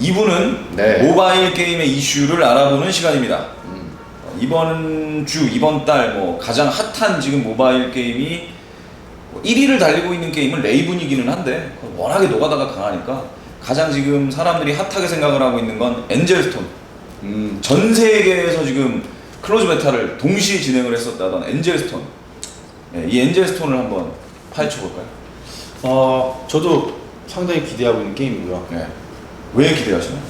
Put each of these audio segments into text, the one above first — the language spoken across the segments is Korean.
2부는 네. 모바일 게임의 이슈를 알아보는 시간입니다. 음. 어, 이번 주, 이번 달 뭐 가장 핫한 지금 모바일 게임이 1위를 달리고 있는 게임은 레이븐이기는 한데 워낙에 노가다가 강하니까 가장 지금 사람들이 핫하게 생각을 하고 있는 건 엔젤스톤. 음. 전 세계에서 지금 클로즈 베타를 동시에 진행을 했었다던 엔젤스톤. 네, 이 엔젤스톤을 한번 파헤쳐 볼까요? 어, 저도 상당히 기대하고 있는 게임이고요. 네. 왜 기대하시나요?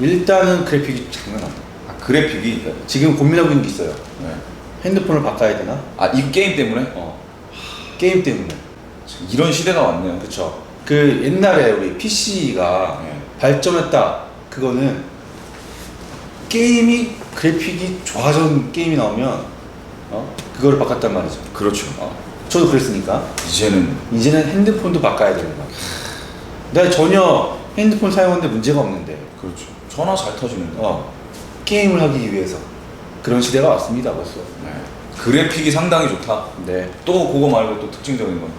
일단은 그래픽이 장난 아니에요. 아, 그래픽이 지금 고민하고 있는 게 있어요. 네. 핸드폰을 바꿔야 되나? 아, 이 게임 때문에? 어. 게임 때문에. 이런 시대가 왔네요. 그쵸. 그 옛날에 우리 PC가 네. 발전했다. 그거는 게임이 그래픽이 좋아진 게임이 나오면 어? 그거를 바꿨단 말이죠. 그렇죠. 어. 저도 그랬으니까 이제는 이제는 핸드폰도 바꿔야 되는 거야. 내가 전혀 핸드폰 사용하는데 문제가 없는데 그렇죠. 전화 잘 터지는데. 어, 게임을 하기 위해서 그런 시대가 왔습니다 벌써. 네. 그래픽이 상당히 좋다. 네. 또 그거 말고 또 특징적인 건.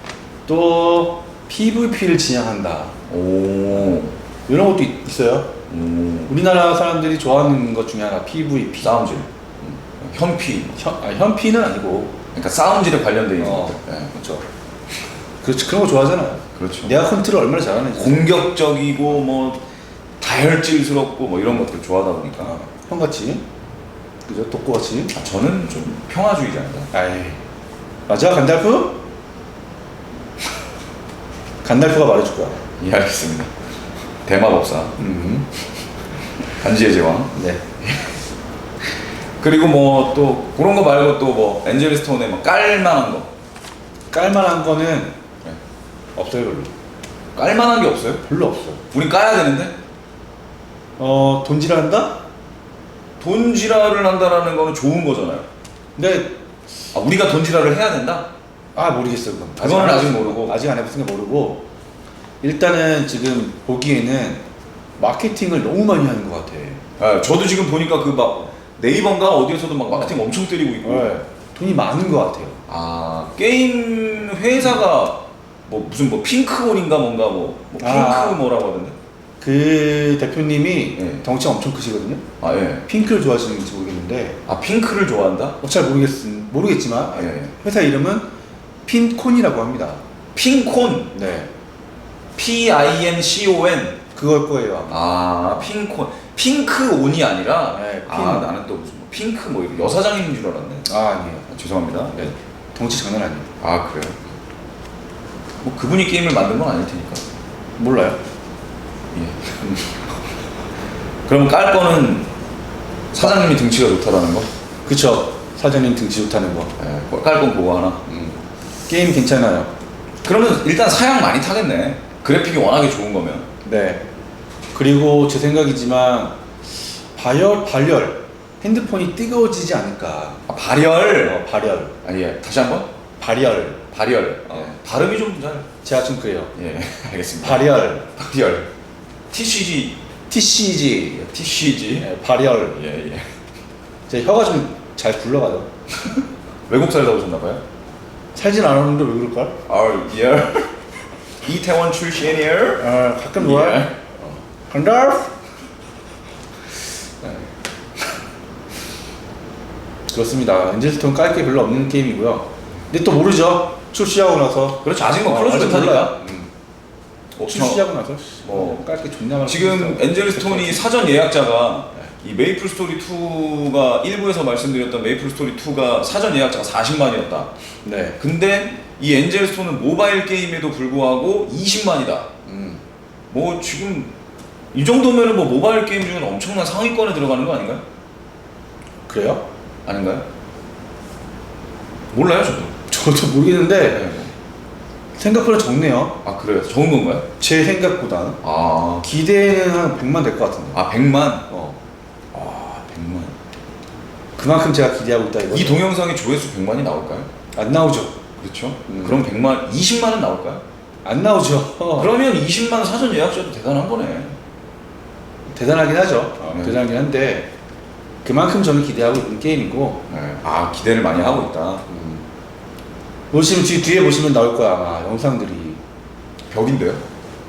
또 PVP를 진행한다. 오. 이런 것도 있- 있어요. 오. 우리나라 사람들이 좋아하는 것 중에 하나 PVP. 사운질. 현피. 현, 아, 현피는 아니고. 그러니까 사운질에 관련돼 있는 어. 것들. 네. 그렇죠. 그렇지 그런 거 좋아하잖아요. 그렇죠. 내가 컨트롤 얼마나 잘하는지. 공격적이고 뭐 다혈질스럽고 뭐 이런 것들 좋아하다 보니까 어, 형같이. 그죠? 독고같이. 아, 저는 좀 평화주의자입니다. 아이. 맞아 간달프? 간달프가 말해줄 거야. 예, 알겠습니다. 대마법사, 음. 반지의 제왕. 네. 그리고 뭐 또 그런 거 말고 또 뭐 엔젤 스톤에 뭐 깔만한 거. 깔만한 거는 네. 없어요 별로. 깔만한 게 없어요? 별로 없어. 우린 까야 되는데 어 돈질한다? 돈지랄을 한다라는 거는 좋은 거잖아요. 근데 아, 우리가 돈지랄을 해야 된다? 아 모르겠어 그건. 그거는 안 아직 해봤- 모르고. 아직 안 해봤으니까 모르고. 일단은 지금 보기에는 마케팅을 너무 많이 하는 것 같아. 아, 저도 지금 보니까 그 막 네이버인가 어디에서도 막 마케팅 엄청 때리고 있고. 네. 돈이 많은 것 같아요. 아 게임 회사가 뭐 무슨 뭐 핑크홀인가 뭔가 뭐, 뭐 핑크 아. 뭐라고 하던데. 그 대표님이 네. 덩치가 엄청 크시거든요. 아 예. 핑크를 좋아하시는지 모르겠는데 아 핑크를 좋아한다? 어, 잘 모르겠 모르겠지만 아, 예, 예. 회사 이름은 핀콘이라고 합니다. 핑콘. 네, P I N C O N. 그걸 거예요. 아마. 아 핑콘. 핑크 온이 아니라. 네, 핑. 아 나는 또 무슨 뭐 핑크 뭐 이런 여사장인 줄 알았네. 아 아니에요. 아, 죄송합니다. 네. 덩치 장난 아니에요. 아 그래요? 뭐 그분이 게임을 만든 건 아닐 테니까. 몰라요. 예. 그럼 깔 거는 사장님이 등치가 좋다라는 거? 그쵸. 사장님 등치 좋다는 거. 예, 깔건 그거 하나. 음. 게임 괜찮아요. 그러면 일단 사양 많이 타겠네. 그래픽이 워낙에 좋은 거면. 네. 그리고 제 생각이지만 발열 발열 핸드폰이 뜨거워지지 않을까. 아, 발열. 어, 발열 아 예. 다시 한 번. 발열. 발열. 어. 예. 발음이 좀 잘. 제가 좀 그래요. 예. 알겠습니다. 발열. 발열. TCG. TCG. TCG. 네, 발열. 예 예. 제 혀가 좀 잘 굴러가요. 외국 살다 오셨나봐요. 살진 않았는데 왜 그럴까? 아 예. 이태원 출신이에요. 아, 가끔 좋아. 예. 간다. 네. 그렇습니다. 엔젤스톤 깔 게 별로 없는 게임이고요. 근데 또 모르죠. 출시하고 나서. 그렇죠. 아직 뭐 어, 클로즈 아직. 몰라요. 음. 어, 출시하고 나서 뭐, 깔게 존나 많아. 지금 엔젤스톤이 사전 예약자가 이 메이플 스토리 2가 1부에서 말씀드렸던 메이플 스토리 2가 사전 예약자가 40만이었다. 네. 근데 이 엔젤스톤은 모바일 게임에도 불구하고 20만이다. 음. 뭐 지금 이 정도면은 뭐 모바일 게임 중에 엄청난 상위권에 들어가는 거 아닌가요? 그래요? 아닌가요? 몰라요, 저도. 저도 모르겠는데 네. 생각보다 적네요. 아 그래요? 좋은 건가요? 제 생각보다 아, 기대는 한 100만 될 것 같은데. 아 100만. 어. 아 100만. 그만큼 제가 기대하고 있다 이거. 이 동영상의 조회수 100만이 나올까요? 안 나오죠. 그렇죠. 음. 그럼 100만, 20만은 나올까요? 안 나오죠. 그러면 20만 사전 예약자도 대단한 거네. 대단하긴 하죠. 어, 네. 대단하긴 한데 그만큼 저는 기대하고 있는 게임이고 네. 아 기대를 많이 하고 있다. 음. 보시면 뒤, 뒤에 보시면 나올 거야 아마 영상들이 벽인데요?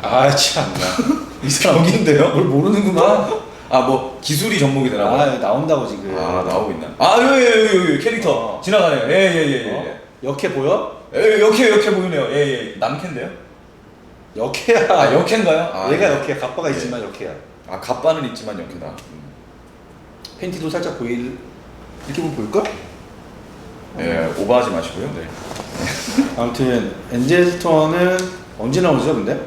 아 참나 이 사람 벽인데요? 뭘 모르는구만. 아뭐 기술이 접목이 되나 봐요. 아 나온다고 지금. 아 나오고 있나? 아 여기 여기 여기, 여기 캐릭터 어. 지나가네요. 예예예 예. 어? 예, 역해 보여? 예. 역해 역해 보이네요. 예예 남캐인데요? 역해야. 아 역해인가요? 아, 얘가 예. 역해. 갑바가 있지만 역해야. 아 갑바는 있지만. 음. 팬티도 살짝 보일 이렇게 보면 보일걸? 예 오버하지 마시고요. 네. 아무튼 엔젤 스톤은 언제 나오죠, 근데?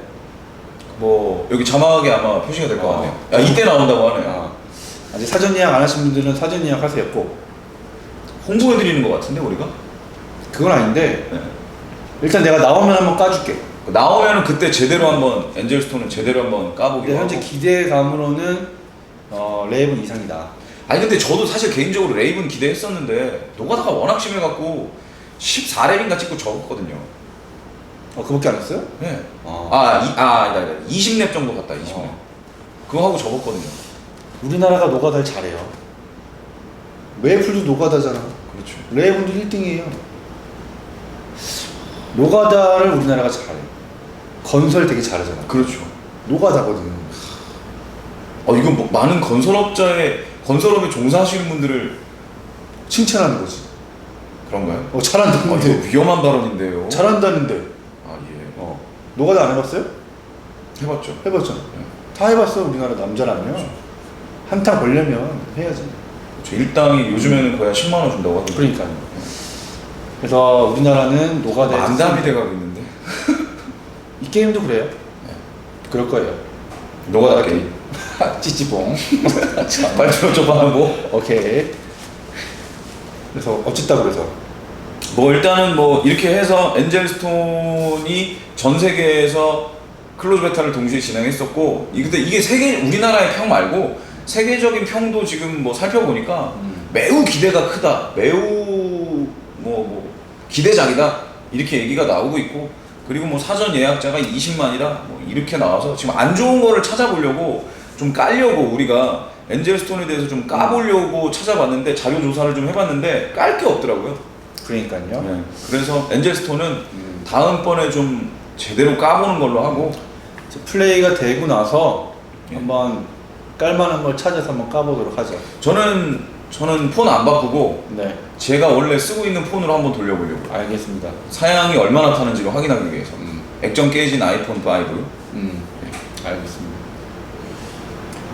뭐 여기 자막에 아마 표시가 될것 어. 같네요. 야 이때 나온다고 하네요. 아, 아직 사전 예약 안 하신 분들은 사전 예약하세요. 꼭. 홍보해 드리는 것 같은데 우리가? 그건 아닌데 네. 일단 내가 나오면 한번 까줄게. 나오면은 그때 제대로 한번 엔젤스톤은 제대로 한번 까보기로 근데 현재. 기대감으로는 어, 레이븐 이상이다. 아니 근데 저도 사실 개인적으로 레이븐 기대했었는데 노가다가 워낙 심해갖고 14렙인가 찍고 접었거든요. 어, 그밖에 안 했어요? 네. 어. 아, 이, 아 아니다, 아니다. 20렙 정도 갔다 20렙. 어. 그거 하고 접었거든요. 우리나라가 노가다를 잘해요. 메이플도 노가다잖아. 그렇죠. 레이븐도 1등이에요. 노가다를 우리나라가 잘해. 건설 되게 잘하잖아. 그렇죠. 노가다거든. 어 이건 뭐 많은 건설업자의 건설업에 종사하시는 분들을 칭찬하는 거지. 그런가요? 어, 아, 잘한다는데. 이거 위험한 발언인데요. 잘한다는데. 아 예. 어. 노가다 안 해봤어요? 해봤죠. 해봤잖아. 다 해봤어, 우리나라 남자라면. 한타 걸려면 해야지. 저 일당이 요즘에는 거의 한 10만 원 준다고 하던데. 그러니까요. 그래서 우리나라는 노가다에 만담이 돼가고 있는데. 이 게임도 그래요. 그럴 거예요. 노가다 게임. 찌찌뽕. 빨리 들어줘봐 뭐. 오케이. 그래서 어쨌다 그래서. 뭐 일단은 뭐 이렇게 해서 엔젤스톤이 전 세계에서 클로즈 베타를 동시에 진행했었고 이- 근데 이게 세계 우리나라의 평 말고 세계적인 평도 지금 뭐 살펴보니까 음. 매우 기대가 크다. 매우 뭐, 뭐 기대작이다. 이렇게 얘기가 나오고 있고 그리고 뭐 사전 예약자가 20만이다 뭐 이렇게 나와서 지금 안 좋은 거를 찾아보려고 좀 깔려고 우리가 엔젤스톤에 대해서 좀 까보려고 찾아봤는데 자료 조사를 좀 해봤는데 깔 게 없더라고요. 그러니까요. 네. 그래서 엔젤스톤은 음. 다음번에 좀 제대로 까보는 걸로 하고 이제 플레이가 되고 나서 예. 한번 깔만한 걸 찾아서 한번 까보도록 하죠. 저는 저는 폰 안 바꾸고 네, 제가 원래 쓰고 있는 폰으로 한번 돌려보려고 알겠습니다. 사양이 얼마나 타는지를 확인하기 위해서 음, 액정 깨진 아이폰 5 음, 알겠습니다.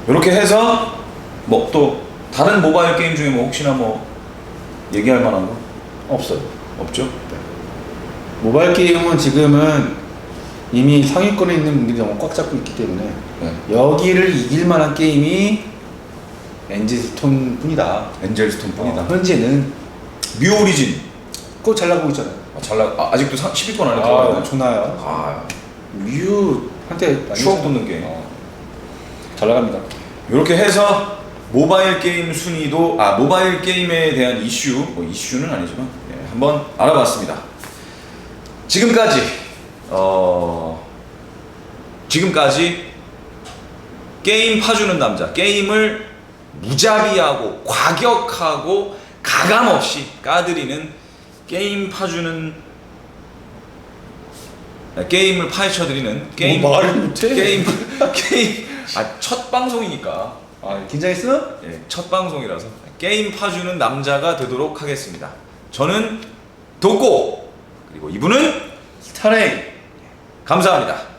이렇게 해서 뭐 또 다른 모바일 게임 중에 뭐 혹시나 뭐 얘기할 만한 거 없어요. 없죠? 모바일 게임은 지금은 이미 상위권에 있는 분들이 너무 꽉 잡고 있기 때문에 네. 여기를 이길 만한 게임이 엔지스톤 뿐이다. 엔젤스톤 뿐이다. 어, 현재는 뮤 오리진 그거 잘 나가고 있잖아요. 아, 잘 나, 아, 아직도 10위권 안에 아, 들어가요. 좋나요? 아, 뮤 한때 많이 추억. 돋는 게임. 어, 잘 나갑니다. 이렇게 해서 모바일 게임 순위도 아 모바일 게임에 대한 이슈 뭐 이슈는 아니지만 예, 한번 알아봤습니다. 지금까지 어 지금까지 게임 파주는 남자 게임을 무자비하고 과격하고 가감 없이 까드리는 게임 파주는 아, 게임을 파헤쳐드리는 게임 뭐 말을 못해? 게임 게임 아 첫 방송이니까 아, 긴장했어? 예, 첫 방송이라서 게임 파주는 남자가 되도록 하겠습니다. 저는 도꼬 그리고 이분은 스타레이 감사합니다.